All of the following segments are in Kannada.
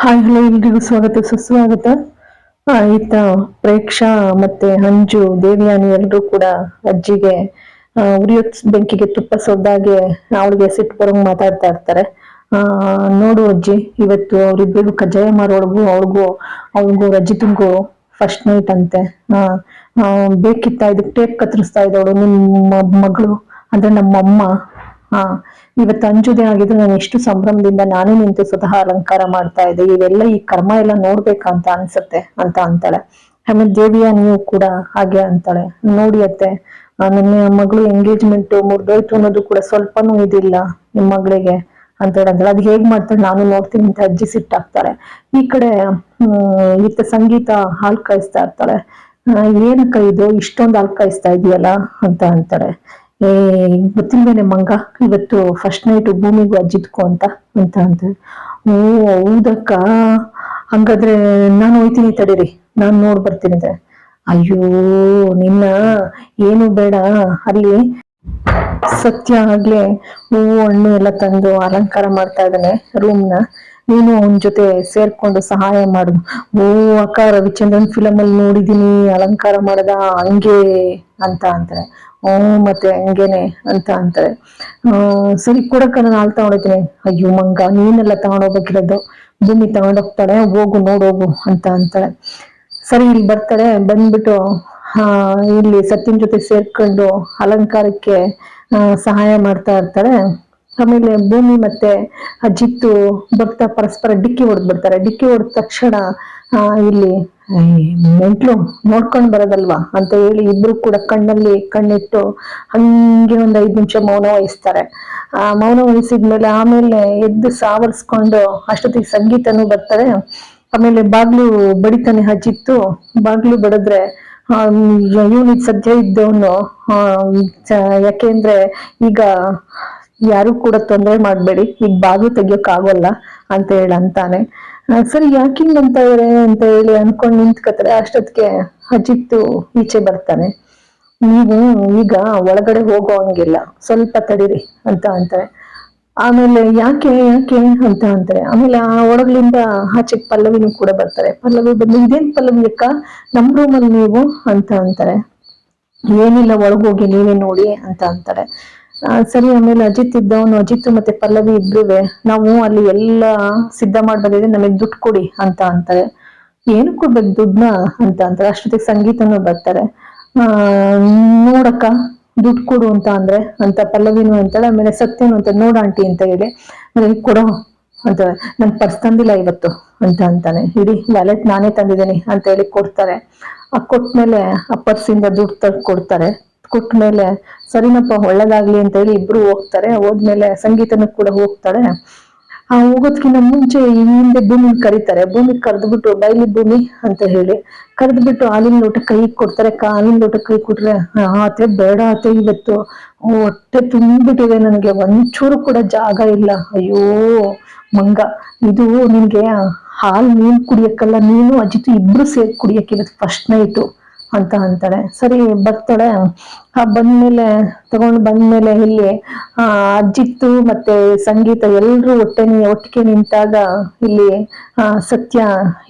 ಹಾಯ್, ಹಲೋ ಎಲ್ರಿಗೂ ಸ್ವಾಗತ, ಸುಸ್ವಾಗತ. ಈತ ಪ್ರೇಕ್ಷಾ ಮತ್ತೆ ಹಂಜು ದೇವಿಯಾನಿ ಎಲ್ಲರೂ ಕೂಡ ಅಜ್ಜಿಗೆ ಉರಿಯೋತ್ ಉರಿಯೋ ಬೆಂಕಿಗೆ ತುಪ್ಪ ಸೊದ್ದಾಗೆ ಅವಳಿಗೆ ಸಿಟ್ಟು ಬರೋಂಗ್ ಮಾತಾಡ್ತಾ ಇರ್ತಾರೆ. ನೋಡು ಅಜ್ಜಿ, ಇವತ್ತು ಅವ್ರಿಬ್ರಿಗೂ ಕಜ್ಜಾಯ ಮಾರೋಳ್ಗು ಅವಳಿಗೂ ಅವಳಿಗೂ ರಜಿತಂಗು ಫಸ್ಟ್ ನೈಟ್ ಅಂತೆ. ಬೇಕಿತ್ತ, ಇದಕ್ಕೆ ಟೇಪ್ ಕತ್ತರಿಸ್ತಾ ಇದ್ದವಳು, ನಿಮ್ಮ ಮಗಳು, ಅಂದ್ರೆ ನಮ್ಮಮ್ಮ ಹಾ, ಇವತ್ತು ಅಂಜುದೆ ಆಗಿದ್ರೆ ನಾನು ಎಷ್ಟು ಸಂಭ್ರಮದಿಂದ ನಾನೇ ನಿಂತು ಸ್ವತಃ ಅಲಂಕಾರ ಮಾಡ್ತಾ ಇದ್ದೆ. ಇವೆಲ್ಲ ಈ ಕರ್ಮ ಎಲ್ಲ ನೋಡ್ಬೇಕಂತ ಅನ್ಸುತ್ತೆ ಅಂತ ಅಂತಾಳೆ. ಆಮೇಲೆ ದೇವಿಯ ನೀವು ಕೂಡ ಹಾಗೆ ಅಂತಾಳೆ. ನೋಡಿ ಅತ್ತೆ ನನ್ನ ಮಗಳು ಎಂಗೇಜ್ಮೆಂಟ್ ಮುರ್ದೋಯ್ತು ಅನ್ನೋದು ಕೂಡ ಸ್ವಲ್ಪನೂ ಇದಿಲ್ಲ ನಿಮ್ ಮಗಳಿಗೆ ಅಂತ ಹೇಳಂತಾಳೆ. ಅದ್ ಹೇಗ್ ಮಾಡ್ತಾಳೆ ನಾನು ನೋಡ್ತೀನಿ ಅಂತ ಅಜ್ಜಿ ಸಿಟ್ಟಾಗ್ತಾಳೆ ಈ ಕಡೆ, ಹ್ಮ್, ಈತ ಸಂಗೀತ ಹಾಲ್ ಕಾಯಿಸ್ತಾ ಇರ್ತಾಳೆ. ಏನಕ್ಕ ಇದು? ಇಷ್ಟೊಂದು ಹಾಲ್ ಕಾಯಿಸ್ತಾ ಇದೆಯಲ್ಲ ಅಂತ ಅಂತಾಳೆ ಏ ಗೊತ್ತಿಲ್ವೇನೆ ಮಂಗ. ಇವತ್ತು ಫಸ್ಟ್ ನೈಟ್ ಭೂಮಿಗೂ ಅಜ್ಜಿದ್ಕೋ ಅಂತ ಅಂತ ಅಂತ ಓ, ಹೌದಕ್ಕ. ಹಂಗಾದ್ರೆ ನಾನು ಹೋಯ್ತೀನಿ ತಡೀರಿ ನಾನು ನೋಡ್ ಬರ್ತೀನಿ ಅಂತ. ಅಯ್ಯೋ, ನಿನ್ನ ಏನು ಬೇಡ. ಅಲ್ಲಿ ಸತ್ಯ ಆಗ್ಲೇ ಹೂ ಹಣ್ಣು ಎಲ್ಲ ತಂದು ಅಲಂಕಾರ ಮಾಡ್ತಾ ಇದ್ದಾನೆ ರೂಮ್ನ ನೀನು ಅವನ ಜೊತೆ ಸೇರ್ಕೊಂಡು ಸಹಾಯ ಮಾಡು. ಓ, ಅಕ್ಕ, ರವಿಚಂದ್ರನ್ ಫಿಲಮ್ ಅಲ್ಲಿ ನೋಡಿದೀನಿ ಅಲಂಕಾರ ಮಾಡದ, ಹಂಗೆ ಅಂತ ಅಂತಾರೆ. ಓ, ಮತ್ತೆ ಹಂಗೇನೆ ಅಂತ ಅಂತಾರೆ. ಸರಿ ಕೊಡಕ್ಕ ನಾನು ಹಾಲು ತಗೊಂಡೋಗ್ತೀನಿ ಅಯ್ಯೋ, ಮಂಗ, ನೀನೆಲ್ಲ ತಗೊಂಡೋಗ್ಬೇಕಿರೋದು. ಭೂಮಿ ತಗೊಂಡೋಗ್ತಾಳೆ, ಹೋಗು, ನೋಡೋಗು ಅಂತ ಅಂತಾಳೆ ಸರಿ, ಇಲ್ಲಿ ಬರ್ತಾಳೆ ಬಂದ್ಬಿಟ್ಟು ಇಲ್ಲಿ ಸತ್ಯನ್ ಜೊತೆ ಸೇರ್ಕೊಂಡು ಅಲಂಕಾರಕ್ಕೆ ಸಹಾಯ ಮಾಡ್ತಾ ಇರ್ತಾಳೆ ಆಮೇಲೆ ಭೂಮಿ ಮತ್ತೆ ಅಜಿತ್ತು ಭಕ್ತ ಪರಸ್ಪರ ಡಿಕ್ಕಿ ಹೊಡೆದ್ಬಿಡ್ತಾರೆ ಡಿಕ್ಕಿ ಹೊಡೆದ ತಕ್ಷಣ ಇಲ್ಲಿ ಮೆಂಟ್ಲು ನೋಡ್ಕೊಂಡ್ ಬರೋದಲ್ವಾ ಅಂತ ಹೇಳಿ ಇಬ್ರು ಕೂಡ ಕಣ್ಣಲ್ಲಿ ಕಣ್ಣಿಟ್ಟು ಹಂಗೆ ಒಂದ್ ಐದ್ ನಿಮಿಷ ಮೌನ ವಹಿಸ್ತಾರೆ. ಆ, ಮೌನ ವಹಿಸಿದ್ಮೇಲೆ ಆಮೇಲೆ ಎದ್ದು ಸಾವರ್ಸ್ಕೊಂಡು ಅಷ್ಟೊತ್ತಿಗೆ ಸಂಗೀತನೂ ಬರ್ತಾರೆ. ಆಮೇಲೆ ಬಾಗ್ಲು ಬಡಿತಾನೆ ಹಚ್ಚಿತ್ತು ಬಾಗ್ಲು ಬಡಿದ್ರೆ ಇವನಿಗೆ ಸದ್ಯ ಇದ್ದವನು ಯಾಕೆಂದ್ರೆ ಈಗ ಯಾರು ಕೂಡ ತೊಂದರೆ ಮಾಡಬೇಡಿ. ಈಗ ಬಾಗಿ ತೆಗಿಯಕ್ ಆಗೋಲ್ಲ ಅಂತ ಹೇಳ ಅಂತಾನೆ. ಸರಿ, ಯಾಕೆ ಅಂತ ಹೇಳಿ ಅನ್ಕೊಂಡ್ ನಿಂತ್ಕತ್ತಾರೆ ಅಷ್ಟೊತ್ತಿಗೆ ಅಜಿತ್ತು ಈಚೆ ಬರ್ತಾನೆ. ನೀವು ಈಗ ಒಳಗಡೆ ಹೋಗೋ ಹಂಗಿಲ್ಲ ಸ್ವಲ್ಪ ತಡೀರಿ ಅಂತ ಅಂತಾರೆ ಆಮೇಲೆ ಯಾಕೆ ಯಾಕೆ ಅಂತ ಅಂತಾರೆ. ಆಮೇಲೆ ಆ ಒಳಗ್ಲಿಂದ ಆಚೆ ಪಲ್ಲವಿನೂ ಕೂಡ ಬರ್ತಾರೆ. ಪಲ್ಲವಿ ಬಂದು, ಇದೇನ್ ಪಲ್ಲವಿ ಅಕ್ಕ? ನಮ್ ರೂಮಲ್ಲಿ ನೀವು? ಅಂತ ಅಂತಾರೆ. ಏನಿಲ್ಲ ಒಳಗೋಗಿ ನೀವೇ ನೋಡಿ ಅಂತ ಅಂತಾರೆ. ಸರಿ, ಆಮೇಲೆ ಅಜಿತ್ ಇದ್ದವನು, ಅಜಿತ್ ಮತ್ತೆ ಪಲ್ಲವಿ ಇಬ್ರುವೆ. ನಾವು ಅಲ್ಲಿ ಎಲ್ಲ ಸಿದ್ಧ ಮಾಡಿ ಬಂದಿದ್ರೆ ನಮಗೆ ದುಡ್ಡು ಕೊಡಿ ಅಂತ ಅಂತಾರೆ. ಏನು ಕೊಡ್ಬೇಕು ದುಡ್ಡನ್ನ ಅಂತ ಅಂತಾರೆ. ಅಷ್ಟೊತ್ತಿಗೆ ಸಂಗೀತನೂ ಬರ್ತಾರೆ. ಆ, ನೋಡಕ್ಕ, ದುಡ್ಡು ಕೊಡು ಅಂತ ಅಂದ್ರೆ, ಅಂತ ಪಲ್ಲವಿನು ಅಂತಾಳೆ ಆಮೇಲೆ ಸತ್ಯನು ಅಂತ ನೋಡ ಆಂಟಿ ಅಂತ ಹೇಳಿ. ಆಮೇಲೆ, ಕೊಡೋ ಅಂತ ನನ್ ಪರ್ಸ್ ತಂದಿಲ್ಲ ಇವತ್ತು ಅಂತ ಅಂತಾನೆ. ಇಡೀ ವ್ಯಾಲೆಟ್ ನಾನೇ ತಂದಿದ್ದೀನಿ ಅಂತ ಹೇಳಿ ಕೊಡ್ತಾರೆ. ಆ, ಕೊಟ್ಮೇಲೆ ಆ ಪರ್ಸಿಂದ ದುಡ್ಡು ತಗ್ ಕೊಡ್ತಾರೆ. ಕೊಟ್ಮೇಲೆ ಸರಿನಪ್ಪ, ಒಳ್ಳೇದಾಗ್ಲಿ ಅಂತ ಹೇಳಿ ಇಬ್ರು ಹೋಗ್ತಾರೆ. ಹೋದ್ಮೇಲೆ ಸಂಗೀತನೂ ಕೂಡ ಹೋಗ್ತಾಳೆ. ಆ ಹೋಗೋದ್ಕಿಂತ ಮುಂಚೆ ಈ ಹಿಂದೆ ಭೂಮಿ ಕರೀತಾರೆ. ಭೂಮಿ ಕರೆದ್ಬಿಟ್ಟು ಬೈಲಿ ಭೂಮಿ ಅಂತ ಹೇಳಿ ಕರೆದ್ಬಿಟ್ಟು ಹಾಲಿನ ಲೋಟ ಕೈ ಕೊಡ್ತಾರೆ. ಹಾಲಿನ ಲೋಟ ಕೈ ಕೊಟ್ರೆ ಆತೆ ಬೇಡ ಆತೆ ಇವತ್ತು. ಹೊಟ್ಟೆ ತುಂಬಿಟ್ಟಿದೆ ನನಗೆ. ಒಂಚೂರು ಕೂಡ ಜಾಗ ಇಲ್ಲ. ಅಯ್ಯೋ, ಮಂಗ. ಇದು ನಿನ್ಗೆ ಹಾಲು ನೀನ್ ಕುಡಿಯಕ್ಕಲ್ಲ. ನೀನು ಅಜಿತು ಇಬ್ರು ಸೇರಿ ಕುಡಿಯಕ್ಕೆ ಇವತ್ತು ಫಸ್ಟ್ ನೈಟು ಅಂತ ಅಂತಾಳೆ. ಸರಿ, ಬರ್ತಾಳೆ. ಆ ಬಂದ್ಮೇಲೆ, ತಗೊಂಡು ಬಂದ್ಮೇಲೆ ಇಲ್ಲಿ ಅಜ್ಜಿತ್ತು ಮತ್ತೆ ಸಂಗೀತ ಎಲ್ಲರೂ ಒಟ್ಟೆ ಒಟ್ಟಿಗೆ ನಿಂತಾಗ ಇಲ್ಲಿ ಸತ್ಯ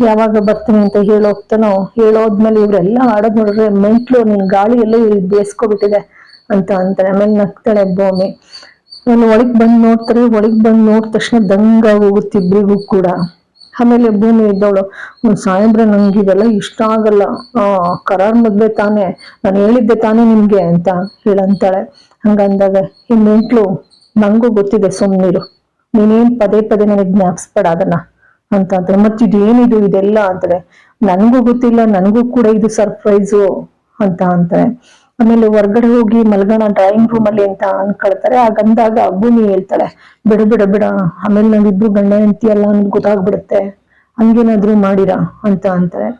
ಯಾವಾಗ ಬರ್ತೀನಿ ಅಂತ ಹೇಳೋಗ್ತಾನೋ ಹೇಳೋದ್ಮೇಲೆ ಇವರೆಲ್ಲ ಆಡೋದ್ ನೋಡಿದ್ರೆ ಮೆಂಟ್ಲು ನಿನ್ ಗಾಳಿ ಎಲ್ಲ ಬೇಸ್ಕೊಬಿಟ್ಟಿದೆ ಅಂತ ಅಂತಾಳೆ. ಆಮೇಲೆ ನಗ್ತಾಳೆ ಭೂಮಿ. ನಾನು ಒಳಗ್ ಬಂದ್ ನೋಡ್ತಾರೆ, ಒಳಗ್ ಬಂದ್ ನೋಡಿದ ತಕ್ಷಣ ದಂಗ ಹೋಗುತ್ತಿಬ್ಬರಿಗೂ ಕೂಡ. ಆಮೇಲೆ ಭೂಮಿ ಇದ್ದವಳು ಸಾಯಂಬ್ರೆ ನಂಗೆ ಇವೆಲ್ಲ ಇಷ್ಟ ಆಗಲ್ಲ. ಕರಾರ್ ಮದ್ವೆ ತಾನೇ. ನಾನು ಹೇಳಿದ್ದೆ ತಾನೇ ನಿಮ್ಗೆ ಅಂತ ಹೇಳಂತಾಳೆ. ಹಂಗಂದಾಗ ಈ ಮೆಂಟ್ಲು, ನಂಗೂ ಗೊತ್ತಿದೆ ಸುಮ್ನಿರು ನೀನೇನ್ ಪದೇ ಪದೇ ನನಗೆ ಜ್ಞಾಪಿಸ್ಬೇಡ ಅದನ್ನ. ಅಂತ ಅಂತಾರೆ ಮತ್ತೆ ಇದೇನಿದು ಇದೆಲ್ಲ? ಅಂತಾರೆ ನನ್ಗೂ ಗೊತ್ತಿಲ್ಲ, ನನಗೂ ಕೂಡ ಇದು ಸರ್ಪ್ರೈಸು ಅಂತ ಅಂತಾರೆ ಆಮೇಲೆ ಹೊರ್ಗಡೆ ಹೋಗಿ ಮಲ್ಗೋಣ ಡ್ರಾಯಿಂಗ್ ರೂಮ್ ಅಲ್ಲಿ ಅಂತ ಅನ್ಕೊಳ್ತಾರೆ. ಹಾಗಂದಾಗ ಅಬ್ಬುನಿ ಹೇಳ್ತಾಳೆ ಬಿಡ ಬಿಡ ಬಿಡ ಆಮೇಲೆ ನಾವಿಬ್ರು ಗಂಡ ಹೆಂಡತಿ ಅಲ್ಲ ಅಂತ ಗೊತ್ತಾಗ್ಬಿಡುತ್ತೆ. ಹಂಗೇನಾದ್ರೂ ಮಾಡಿರಾ? ಅಂತ ಅಂತಾರೆ.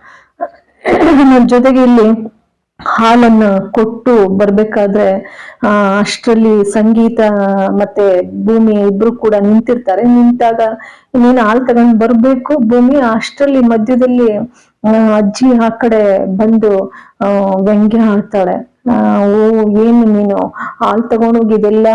ನನ್ ಜೊತೆಗೆ ಇಲ್ಲಿ ಹಾಲನ್ನ ಕೊಟ್ಟು ಬರ್ಬೇಕಾದ್ರೆ ಆ ಅಷ್ಟರಲ್ಲಿ ಸಂಗೀತ ಮತ್ತೆ ಭೂಮಿ ಇಬ್ರು ಕೂಡ ನಿಂತಿರ್ತಾರೆ. ನಿಂತಾಗ ನೀನು ಹಾಲ್ ತಗೊಂಡ್ ಬರ್ಬೇಕು ಭೂಮಿ ಅಷ್ಟರಲ್ಲಿ ಮಧ್ಯದಲ್ಲಿ ಅಜ್ಜಿ ಆ ಕಡೆ ಬಂದು ವ್ಯಂಗ್ಯ ಆ, ಓ, ಏನು ನೀನು? ಹಾಲ್ ತಗೊಂಡೋಗಿ ಇದೆಲ್ಲ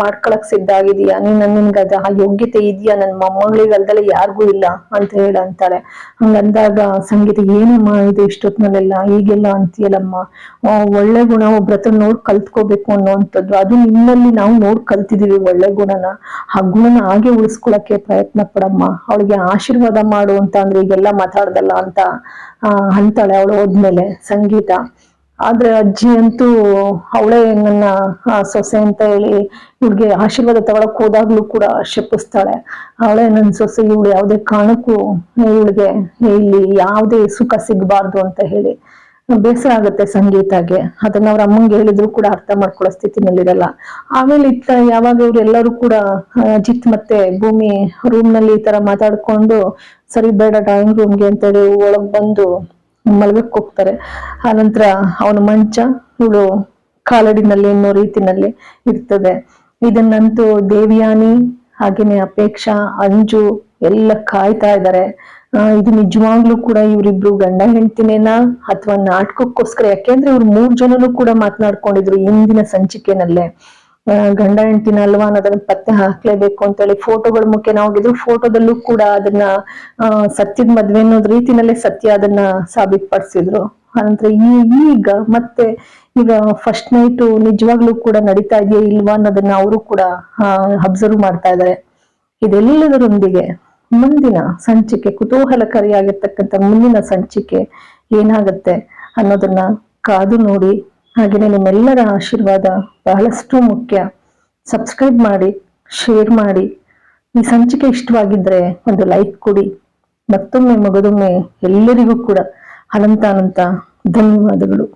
ಮಾಡ್ಕೊಳಕ್ ಸಿದ್ಧ ಆಗಿದೀಯಾ ನೀನ್ ನನ್ಗೆ ಅದ ಆ ಯೋಗ್ಯತೆ ಇದೆಯಾ? ನನ್ನ ಮೊಮ್ಮಗಳಿಗಲ್ದಲ್ಲ ಯಾರಿಗೂ ಇಲ್ಲ ಅಂತ ಹೇಳ ಅಂತಾಳೆ ಹಂಗಂದಾಗ ಸಂಗೀತ ಏನಮ್ಮ ಇದು ಇಷ್ಟೊತ್ನಲ್ಲೆಲ್ಲ? ಈಗೆಲ್ಲ ಅಂತೀಯಲ್ಲಮ್ಮ? ಒಳ್ಳೆ ಗುಣ ಒಬ್ರ ಹತ್ರ ನೋಡ್ ಕಲ್ತ್ಕೋಬೇಕು ಅನ್ನೋವಂಥದ್ದು. ಅದು ನಿನ್ನಲ್ಲಿ ನಾವು ನೋಡ್ ಕಲ್ತಿದೀವಿ ಒಳ್ಳೆ ಗುಣನ. ಆ ಗುಣನ ಹಾಗೆ ಉಳಿಸ್ಕೊಳಕ್ಕೆ ಪ್ರಯತ್ನ ಪಡಮ್ಮ. ಅವಳಿಗೆ ಆಶೀರ್ವಾದ ಮಾಡು ಅಂತ ಅಂದ್ರೆ ಈಗೆಲ್ಲ ಮಾತಾಡ್ದಲ್ಲ ಅಂತ ಅಂತಾಳೆ ಅವಳು ಹೋದ್ಮೇಲೆ ಸಂಗೀತ. ಆದ್ರೆ ಅಜ್ಜಿ ಅಂತೂ ಅವಳೇ ನನ್ನ ಸೊಸೆ ಅಂತ ಹೇಳಿ ಇವ್ಳಿಗೆ ಆಶೀರ್ವಾದ ತಗೊಳಕ್ ಹೋದಾಗ್ಲೂ ಕೂಡ ಶಪಿಸ್ತಾಳೆ. ಅವಳೇ ನನ್ನ ಸೊಸೆ, ಇವಳು ಯಾವುದೇ ಕಾರಣಕ್ಕೂ ಇವಳಿಗೆ ಇಲ್ಲಿ ಯಾವುದೇ ಸುಖ ಸಿಗಬಾರ್ದು ಅಂತ ಹೇಳಿ ಬೇಸರ ಆಗುತ್ತೆ ಸಂಗೀತಾಗೆ ಅದನ್ನ ಅವ್ರ ಅಮ್ಮಂಗೆ ಹೇಳಿದ್ರು ಕೂಡ ಅರ್ಥ ಮಾಡ್ಕೊಳ್ಳೋ ಸ್ಥಿತಿನಲ್ಲಿರಲ್ಲ. ಆಮೇಲೆ ಇತ್ತ ಯಾವಾಗ ಇವ್ರೆಲ್ಲರೂ ಕೂಡ ಅಜಿತ್ ಮತ್ತೆ ಭೂಮಿ ರೂಮ್ನಲ್ಲಿ ಈ ತರ ಮಾತಾಡ್ಕೊಂಡು, ಸರಿ ಬೇಡ ಡ್ರಾಯಿಂಗ್ ರೂಮ್ಗೆ ಅಂತೇಳಿ ಒಳಗ್ ಬಂದು ಮಲ್ಗಕ್ ಹೋಗ್ತಾರೆ ಆನಂತರ ಅವನ ಮಂಚ ಇವಳು ಕಾಲಡಿನಲ್ಲಿ ಅನ್ನೋ ರೀತಿನಲ್ಲಿ ಇರ್ತದೆ. ಇದನ್ನಂತೂ ದೇವಿಯಾನಿ, ಹಾಗೇನೆ ಅಪೇಕ್ಷಾ, ಅಂಜು ಎಲ್ಲ ಕಾಯ್ತಾ ಇದ್ದಾರೆ. ಇದು ನಿಜವಾಗ್ಲೂ ಕೂಡ ಇವ್ರಿಬ್ರು ಗಂಡ ಹೆಂಡ್ತಿನೇನಾ ಅಥವಾ ನಾಟಕಕ್ಕೋಸ್ಕರ? ಯಾಕೆಂದ್ರೆ ಇವ್ರು ಮೂರ್ ಜನನು ಕೂಡ ಮಾತನಾಡ್ಕೊಂಡಿದ್ರು ಇಂದಿನ ಸಂಚಿಕೆನಲ್ಲೇ. ಗಂಡ ಹೆಂಡತಿನ ಅಲ್ವಾ ಅನ್ನೋದನ್ನ ಪತ್ತೆ ಹಾಕ್ಲೇಬೇಕು ಅಂತೇಳಿ ಫೋಟೋಗಳ ಮುಖೇನ ಹೋಗಿದ್ರು. ಫೋಟೋದಲ್ಲೂ ಕೂಡ ಅದನ್ನ ಸತ್ಯದ ಮದ್ವೆ ಅನ್ನೋದ್ ರೀತಿನಲ್ಲೇ ಸತ್ಯ ಅದನ್ನ ಸಾಬೀತುಪಡಿಸಿದ್ರು. ಅನಂತರ ಈ, ಈಗ ಮತ್ತೆ ಈಗ ಫಸ್ಟ್ ನೈಟ್ ನಿಜವಾಗ್ಲೂ ಕೂಡ ನಡೀತಾ ಇದೆಯಾ ಇಲ್ವಾ ಅನ್ನೋದನ್ನ ಅವರು ಕೂಡ ಅಬ್ಸರ್ವ್ ಮಾಡ್ತಾ ಇದ್ದಾರೆ ಇದೆಲ್ಲದರೊಂದಿಗೆ ಮುಂದಿನ ಸಂಚಿಕೆ, ಕುತೂಹಲಕಾರಿಯಾಗಿರ್ತಕ್ಕಂಥ ಮುಂದಿನ ಸಂಚಿಕೆ ಏನಾಗುತ್ತೆ ಅನ್ನೋದನ್ನ ಕಾದು ನೋಡಿ ಹಾಗೆಯೇ ನಿಮ್ಮೆಲ್ಲರ ಆಶೀರ್ವಾದ ಬಹಳಷ್ಟು ಮುಖ್ಯ. ಸಬ್ಸ್ಕ್ರೈಬ್ ಮಾಡಿ ಶೇರ್ ಮಾಡಿ. ಈ ಸಂಚಿಕೆ ಇಷ್ಟವಾಗಿದ್ರೆ ಒಂದು ಲೈಕ್ ಕೊಡಿ. ಮತ್ತೊಮ್ಮೆ ಮಗದೊಮ್ಮೆ ಎಲ್ಲರಿಗೂ ಕೂಡ ಅನಂತ ಅನಂತ ಧನ್ಯವಾದಗಳು.